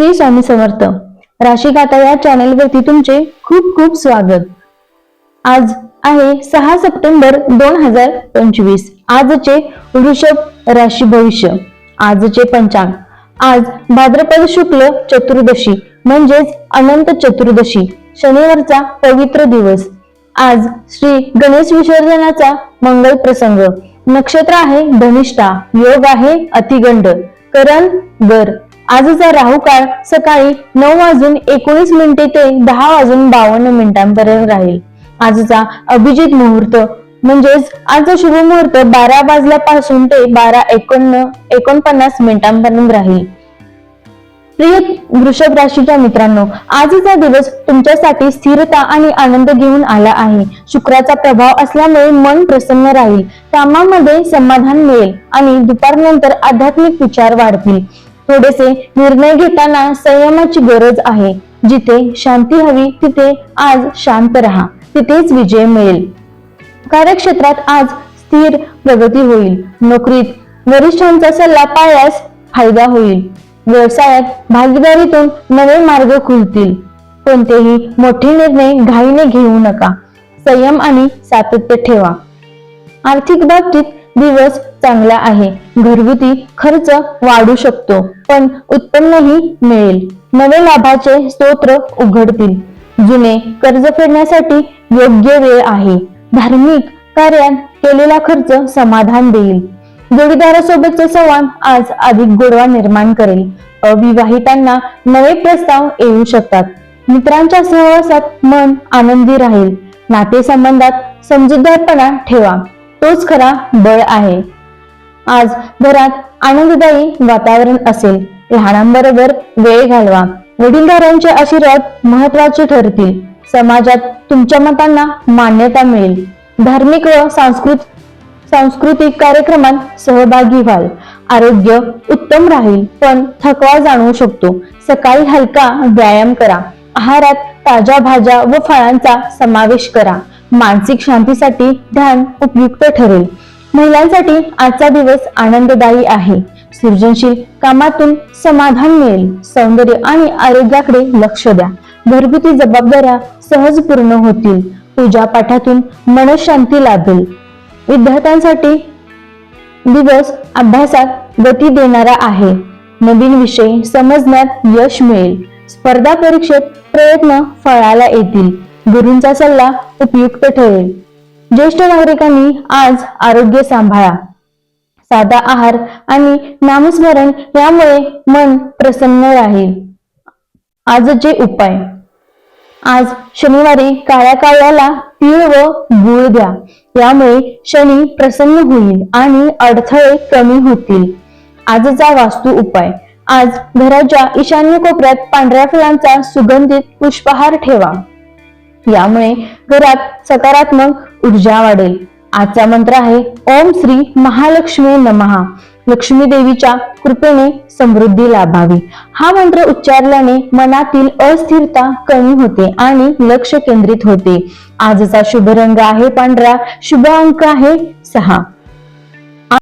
श्री स्वामी समर्थ. राशिकाता या चॅनलवरती तुमचे खूप खूप स्वागत. आज आहे सहा सप्टेंबर दोन हजार पंचवीस. आजचे वृषभ राशी भविष्य. आजचे पंचांग. आज भाद्रपद शुक्ल चतुर्दशी म्हणजेच अनंत चतुर्दशी शनिवारचा पवित्र दिवस. आज श्री गणेश विसर्जनाचा मंगल प्रसंग. नक्षत्र आहे धनिष्ठा योग आहे अतिगंड करण गर. आजचा राहू काळ सकाळी नऊ वाजून एकोणीस मिनिटे ते दहा वाजून बावन्न मिनिटांपर्यंत राहील. आजचा अभिजित मुहूर्त म्हणजेच आजचा शुभ मुहूर्त बारा वाजल्यापासून ते बारा एकोण एकोणपन्नास मिनिटांपर्यंत राहील. प्रिय वृषभ राशीच्या मित्रांनो आजचा दिवस तुमच्यासाठी स्थिरता आणि आनंद घेऊन आला आहे. शुक्राचा प्रभाव असल्यामुळे मन प्रसन्न राहील. कामामध्ये समाधान मिळेल आणि दुपारनंतर आध्यात्मिक विचार वाढतील. थोडेसे निर्णय घेताना संयमाची गरज आहे. जिथे शांती हवी तिथे आज शांत राहा. तिथेच विजय मिळेल. कार्यक्षेत्रात आज स्थिर प्रगती होईल. नोकरीत वरिष्ठांचा सल्ला पाळल्यास फायदा होईल. व्यवसायात भागीदारीतून नवे मार्ग खुलतील. कोणतेही मोठे निर्णय घाईने घेऊ नका. संयम आणि सातत्य ठेवा. आर्थिक बाबतीत दिवस चांगला आहे. घरगुती खर्च वाढू शकतो पण उत्पन्नही मिळेल. नवे लाभाचे स्तोत्र उघडतील. जुने कर्ज फेडण्यासाठी योग्य वेळ आहे. धार्मिक कार्यात केलेला खर्च समाधान देईल. जोडीदारासोबतचे संवाद आज अधिक गोडवा निर्माण करेल. अविवाहितांना नवे प्रस्ताव येऊ शकतात. मित्रांच्या सहवासात मन आनंदी राहील. नातेसंबंधात समजूतदारपणा ठेवा. तोच खरा बळ आहे. आज घरात आनंददायी वातावरण असेल. लहानांबरोबर वेळ घालवा. वडीलधाऱ्यांचे आशीर्वाद महत्त्वाचे ठरतील. समाजात तुमच्या मतांना मान्यता मिळेल. धार्मिक व सांस्कृत सांस्कृतिक कार्यक्रमात सहभागी व्हाल. आरोग्य उत्तम राहील पण थकवा जाणवू शकतो. सकाळी हलका व्यायाम करा. आहारात ताज्या भाज्या व फळांचा समावेश करा. मानसिक शांतीसाठी ध्यान उपयुक्त ठरेल. महिलांसाठी आजचा दिवस आनंददायी आहे. सृजनशील कामातून समाधान मिळेल. सौंदर्य आणि आरोग्याकडे लक्ष द्या. घरगुती जबाबदाऱ्या सहज पूर्ण होतील. पूजा पाठातून मनशांती लाभेल. विद्यार्थ्यांसाठी दिवस अभ्यासात गती देणारा आहे. नवीन विषय समजण्यात यश मिळेल. स्पर्धा परीक्षेत प्रयत्न फळाला येतील. गुरूंचा सल्ला उपयुक्त ठरेल. ज्येष्ठ नागरिकांनी आज आरोग्य सांभाळा. साधा आहार आणि नामस्मरण यामुळे मन प्रसन्न राहील. आजचे उपाय? आज शनिवारी काळ्या काळ्याला तीळ व गुळ द्या. यामुळे शनी प्रसन्न होईल आणि अडथळे कमी होतील. आजचा वास्तू उपाय. आज घराच्या ईशान्य कोपऱ्यात पांढऱ्या फुलांचा सुगंधित पुष्पहार ठेवा. यामुळे घरात सकारात्मक ऊर्जा वाढेल. आजचा मंत्र आहे ओम श्री महालक्ष्मी नमहा लक्ष्मी देवीच्या कृपेने समृद्धी लाभावी. हा मंत्र उच्चारल्याने मनातील अस्थिरता कमी होते आणि लक्ष केंद्रित होते. आजचा शुभ रंग आहे पांढरा शुभ अंक आहे सहा.